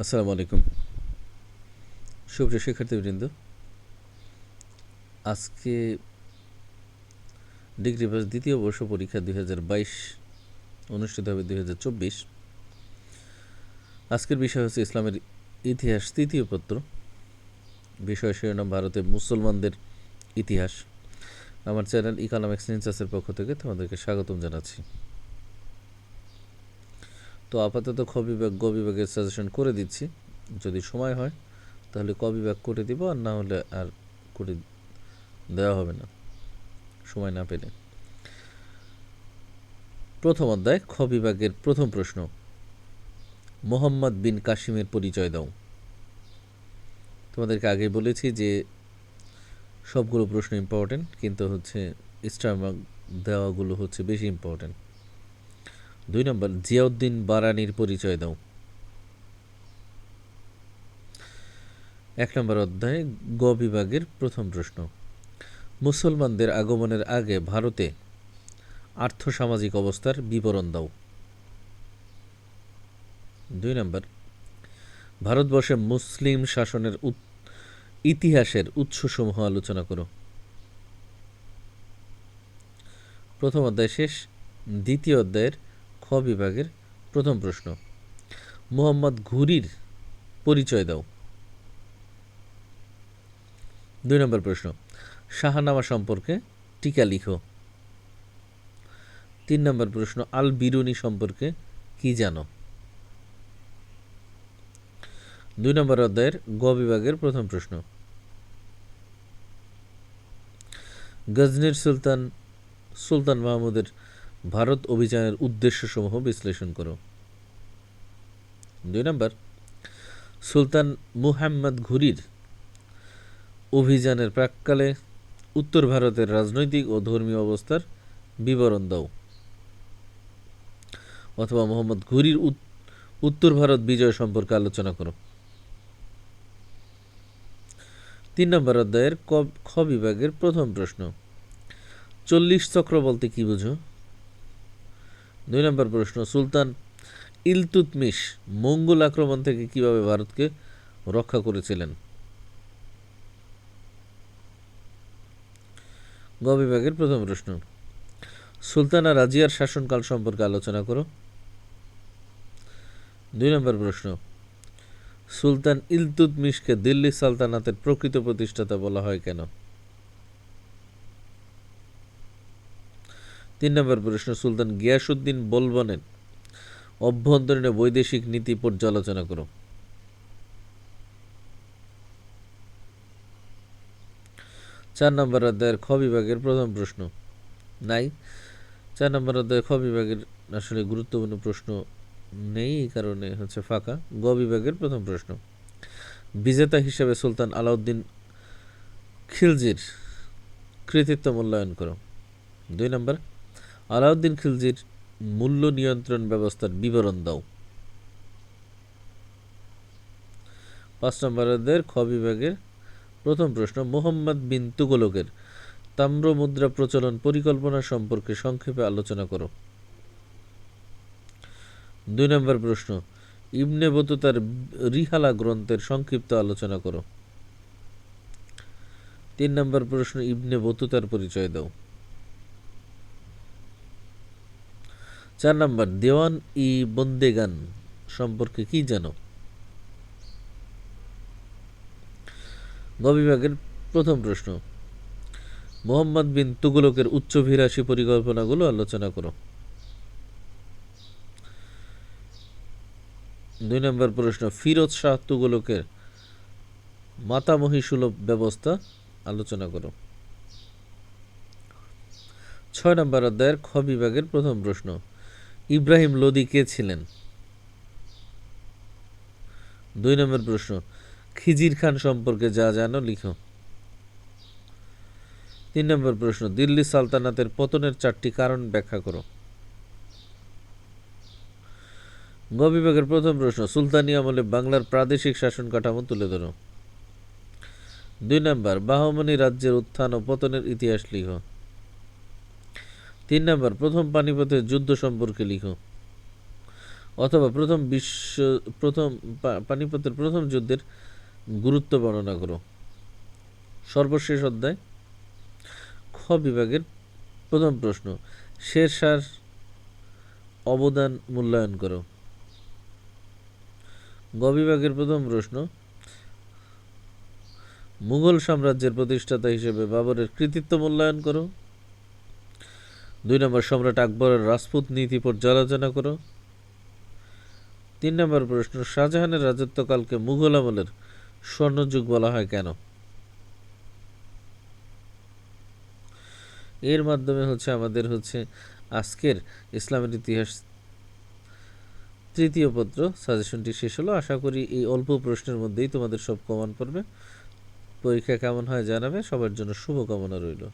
আসসালামু আলাইকুম। সুপ্রিয় শিক্ষার্থীবৃন্দ আজকে ডিগ্রি পাস দ্বিতীয় বর্ষ পরীক্ষা দুই হাজার বাইশ অনুষ্ঠিত হবে দুই হাজার চব্বিশ। আজকের বিষয় হচ্ছে ইসলামের ইতিহাস তৃতীয় পত্র। বিষয় শিরোনাম ভারতের মুসলমানদের ইতিহাস। আমার চ্যানেল ইকোনমিক্স নিনচাসের পক্ষ থেকে তোমাদেরকে স্বাগতম জানাচ্ছি। তো আপাতত খ বিভাগ সাজেশন করে দিচ্ছি। যদি সময় হয়, তাহলে ক করে দিব, আর না হলে আর করে দেওয়া হবে না। সময় না পেলে। প্রথম অধ্যায় খ বিভাগের প্রথম প্রশ্ন। মোহাম্মদ বিন কাশিমের পরিচয় দাও। তোমাদেরকে আগে বলেছি যে, সবগুলো প্রশ্ন ইম্পর্টেন্ট কিন্তু হচ্ছে স্টার মার্ক দেওয়াগুলো হচ্ছে বেশি ইম্পর্টেন্ট দুই নম্বর, জিয়াউদ্দিন বারানির পরিচয় দাও। এক নম্বর অধ্যায়ে, গ বিভাগের প্রথম প্রশ্ন। মুসলমানদের আগমনের আগে ভারতে আর্থসামাজিক অবস্থার বিবরণ দাও। দুই নম্বর, ভারতবর্ষে মুসলিম শাসনের ইতিহাসের উৎসসমূহ আলোচনা করো। প্রথম অধ্যায় শেষ, দ্বিতীয় অধ্যায়ের বিভাগের প্রথম প্রশ্ন। মোহাম্মদ ঘুরির পরিচয় দাও। দুই নম্বর প্রশ্ন, শাহনামা সম্পর্কে টিকা লিখো। তিন নম্বর প্রশ্ন আল বিরুনি সম্পর্কে কি জানো? দুই নম্বর অধ্যায়ের গ বিভাগের প্রথম প্রশ্ন, গজনির সুলতান সুলতান মাহমুদের ভারত অভিযানের উদ্দেশ্যসমূহ বিশ্লেষণ করো। দুই নম্বর, সুলতান মুহাম্মদ ঘুরির অভিযানের প্রাককালে উত্তর ভারতের রাজনৈতিক ও ধর্মীয় অবস্থার বিবরণ দাও। অথবা মোহাম্মদ ঘুরির উত্তর ভারত বিজয় সম্পর্কে আলোচনা করো। তিন নম্বর অধ্যায়ের ক, খ বিভাগের প্রথম প্রশ্ন, চল্লিশ চক্র বলতে কি বুঝো? দুই নম্বর প্রশ্ন, সুলতান ইলতুতমিশ মঙ্গল আক্রমণ থেকে কীভাবে ভারতকে রক্ষা করেছিলেন? গ বিভাগের প্রথম প্রশ্ন, সুলতানা রাজিয়ার শাসনকাল সম্পর্কে আলোচনা করো। দুই নম্বর প্রশ্ন, সুলতান ইলতুতমিশকে দিল্লি সালতানাতের প্রকৃত প্রতিষ্ঠাতা বলা হয় কেন? তিন নম্বর প্রশ্ন, সুলতান গিয়াসুদ্দিন বলবনের অভ্যন্তরীণ বৈদেশিক নীতি পর্যালোচনা করো। চার নম্বর অধ্যায়ের খ বিভাগের প্রথম প্রশ্ন, নাই। চার নম্বর অধ্যায়ের খ বিভাগের আসলে গুরুত্বপূর্ণ প্রশ্ন নেই, এই কারণে হচ্ছে ফাঁকা। গ বিভাগের প্রথম প্রশ্ন, বিজেতা হিসেবে সুলতান আলাউদ্দিন খিলজির কৃতিত্ব মূল্যায়ন করো। দুই নম্বর আলাউদ্দিন খিলজির মূল্য নিয়ন্ত্রণ ব্যবস্থার বিবরণ দাও। পাঁচ নম্বরদের খ বিভাগের প্রথম প্রশ্ন, মোহাম্মদ বিন তুগলকের তাম্র মুদ্রা প্রচলন পরিকল্পনা সম্পর্কে সংক্ষেপে আলোচনা করো। দুই নম্বর প্রশ্ন, ইবনে বতুতার রিহালা গ্রন্থের সংক্ষিপ্ত আলোচনা করো। তিন নম্বর প্রশ্ন, ইবনে বতুতার পরিচয় দাও। চার নম্বর, দেওয়ান ই বন্দেগান সম্পর্কে কি জানো? গ বিভাগের প্রথম প্রশ্ন, মোহাম্মদ বিন তুগলকের উচ্চভিলাষী পরিকল্পনাগুলো আলোচনা করো। দুই নম্বর প্রশ্ন, ফিরোজ শাহ তুগলকের মাতামহী সুলভ ব্যবস্থা আলোচনা করো। ছয় নম্বর অধ্যায়ের খ বিভাগের প্রথম প্রশ্ন ইব্রাহিম লোদি কে ছিলেন? দুই নম্বর প্রশ্ন, খিজির খান সম্পর্কে যা জানো লিখো। তিন নম্বর প্রশ্ন, দিল্লি সালতানাতের পতনের চারটি কারণ ব্যাখ্যা করো। গ প্রথম প্রশ্ন, সুলতানি আমলে বাংলার প্রাদেশিক শাসন কাঠামো তুলে ধরো। দুই নম্বর, বাহমনি রাজ্যের উত্থান ও পতনের ইতিহাস লিখো। তিন নম্বর, প্রথম পানিপথের যুদ্ধ সম্পর্কে লিখো। অথবা প্রথম বিশ্ব, প্রথম পানিপথের প্রথম যুদ্ধের গুরুত্ব বর্ণনা করো। সর্বশেষ অধ্যায়, খ বিভাগের প্রথম প্রশ্ন, শেরশার অবদান মূল্যায়ন করো। গ বিভাগের প্রথম প্রশ্ন, মুঘল সাম্রাজ্যের প্রতিষ্ঠাতা হিসেবে বাবরের কৃতিত্ব মূল্যায়ন করো। দুই নম্বর সম্রাট আকবরের রাজপুত নীতি পর্যালোচনা করো। তিন নম্বর প্রশ্ন, শাহজাহানের রাজত্বকালকে মুঘল আমলের স্বর্ণযুগ বলা হয় কেন? এর মাধ্যমে হচ্ছে আমাদের হচ্ছে আজকের ইসলামের ইতিহাস তৃতীয় পত্র সাজেশনটি শেষ হলো। আশা করি এই অল্প প্রশ্নের মধ্যেই তোমাদের সব কমান পড়বে। পরীক্ষা কেমন হয় জানাবে, সবার জন্য শুভকামনা রইল।